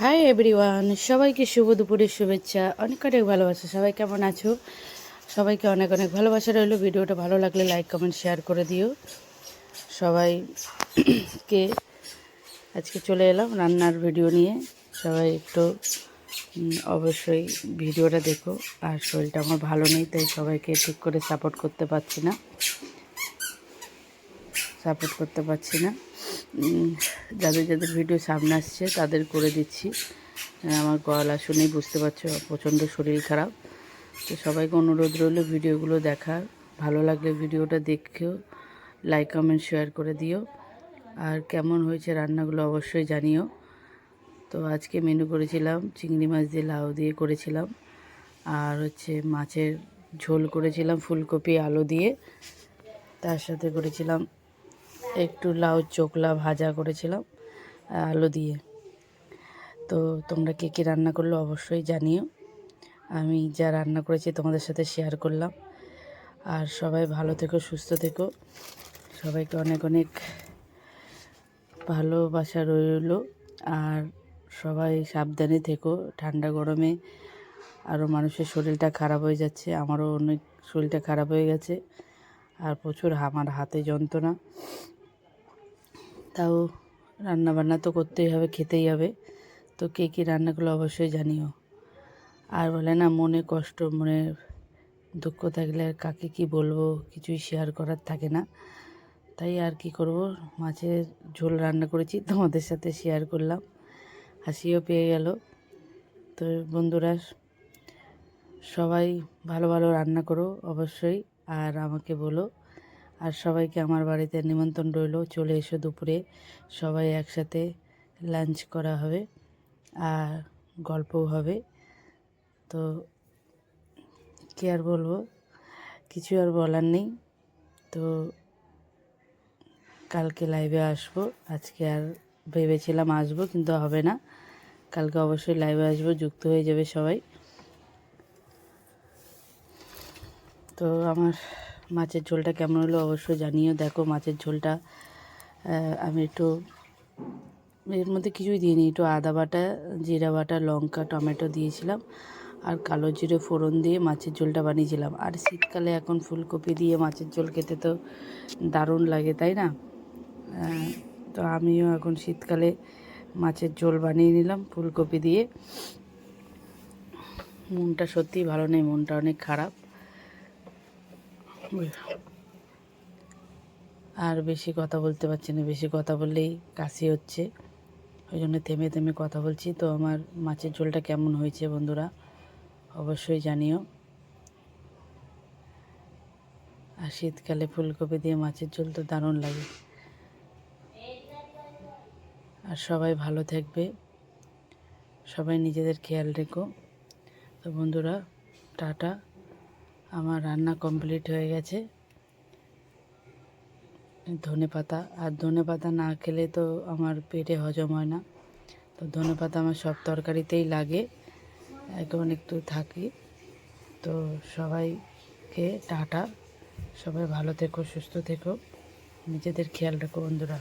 Hi everyone সবাইকে শুভ দুপুরের শুভেচ্ছা। অনেক অনেক ভালোবাসা। সবাই কেমন আছো? সবাইকে অনেক অনেক ভালোবাসা রইল। ভিডিওটা ভালো লাগলে লাইক, কমেন্ট, শেয়ার করে দিও। সবাইকে আজকে চলে এলাম রান্নার ভিডিও নিয়ে। সবাই একটু অবশ্যই ভিডিওটা দেখো। আর শরীরটা আমার ভালো নেই, তাই সবাইকে ঠিক করে সাপোর্ট করতে পারছি না। সাপোর্ট করতে পারছি না। যাদের যাদের ভিডিও সামনে আসছে, তাদের করে দিচ্ছি। আমার গলা শুনেই বুঝতে পারছ, প্রচণ্ড শরীর খারাপ। তো সবাইকে অনুরোধ রইল ভিডিওগুলো দেখার। ভালো লাগলে ভিডিওটা দেখেও লাইক কমেন্ট শেয়ার করে দিও। আর কেমন হয়েছে রান্নাগুলো অবশ্যই জানিও। তো আজকে মেনু করেছিলাম, চিংড়ি মাছ দিয়ে লাউ দিয়ে করেছিলাম। আর হচ্ছে মাছের ঝোল করেছিলাম, ফুলকপি, আলু দিয়ে। তার সাথে করেছিলাম একটু লাউ চোকলা ভাজা করেছিলাম, আলু দিয়ে। তো তোমরা কে কী রান্না করল অবশ্যই জানিও। আমি যা রান্না করেছি তোমাদের সাথে শেয়ার করলাম। আর সবাই ভালো থেকো, সুস্থ থেকো। সবাইকে অনেক অনেক ভালোবাসা রইল। আর সবাই সাবধানে থেকো, ঠান্ডা গরমে আরও মানুষের শরীরটা খারাপ হয়ে যাচ্ছে, আমারও অনেক শরীরটা খারাপ হয়ে গেছে। আর প্রচুর আমার হাতে যন্ত্রণা। তাও রান্না বান্না তো করতেই হবে, খেতেই হবে। তো কে কী রান্নাগুলো অবশ্যই জানিও। আর বলে না, মনে কষ্ট, মনে দুঃখ থাকলে আর কাকে কি বলব, কিছুই শেয়ার করার থাকে না। তাই আর কি করব, মাছের ঝোল রান্না করেছি, তোমাদের সাথে শেয়ার করলাম। হাসিও পেয়ে গেল। তো বন্ধুরা, সবাই ভালো ভালো রান্না করো অবশ্যই, আর আমাকে বলো আর সবাইকে আমার বাড়িতে নিমন্ত্রণ রইল। চলে এসো দুপুরে, সবাই একসাথে লাঞ্চ করা হবে আর গল্পও হবে। তো কি আর বলব, কিছু আর বলার নেই। তো কালকে লাইভে আসব। আজকে আর ভেবেছিলাম আসব, কিন্তু হবে না। কালকে অবশ্যই লাইভে আসব, যুক্ত হয়ে যাবে সবাই। তো আমার মাছের ঝোলটা কেমন হলো অবশ্যই জানিও। দেখো মাছের ঝোলটা আমি একটু, এর মধ্যে কিছুই দিইনি, একটু আদা বাটা, জিরা বাটা, লঙ্কা, টমেটো দিয়েছিলাম আর কালো জিরে ফোড়ন দিয়ে মাছের ঝোলটা বানিয়েছিলাম। আর শীতকালে এখন ফুলকপি দিয়ে মাছের ঝোল খেতে তো দারুণ লাগে, তাই না? তো আমিও এখন শীতকালে মাছের ঝোল বানিয়ে নিলাম ফুলকপি দিয়ে। মনটা সত্যিই ভালো নেই, মনটা অনেক খারাপ। আর বেশি কথা বলতে পারছি না, বেশি কথা বললেই কাশি হচ্ছে। ওই জন্য থেমে থেমে কথা বলছি। তো আমার মাছের ঝোলটা কেমন হয়েছে বন্ধুরা, অবশ্যই জানিও। আর শীতকালে ফুলকপি দিয়ে মাছের ঝোল তো দারুণ লাগে। আর সবাই ভালো থাকবে। সবাই নিজেদের খেয়াল রেখো। তো বন্ধুরা, টাটা। আমার রান্না কমপ্লিট হয়ে গেছে। ধনে পাতা, আর ধনে পাতা না খেলে তো আমার পেটে হজম হয় না। তো ধনে পাতা আমার সব তরকারিতেই লাগে, এখন একটু থাকি। তো সবাইকে টাটা। সবাই ভালো থেকো, সুস্থ থেকো। নিজেদের খেয়াল রাখো বন্ধুরা।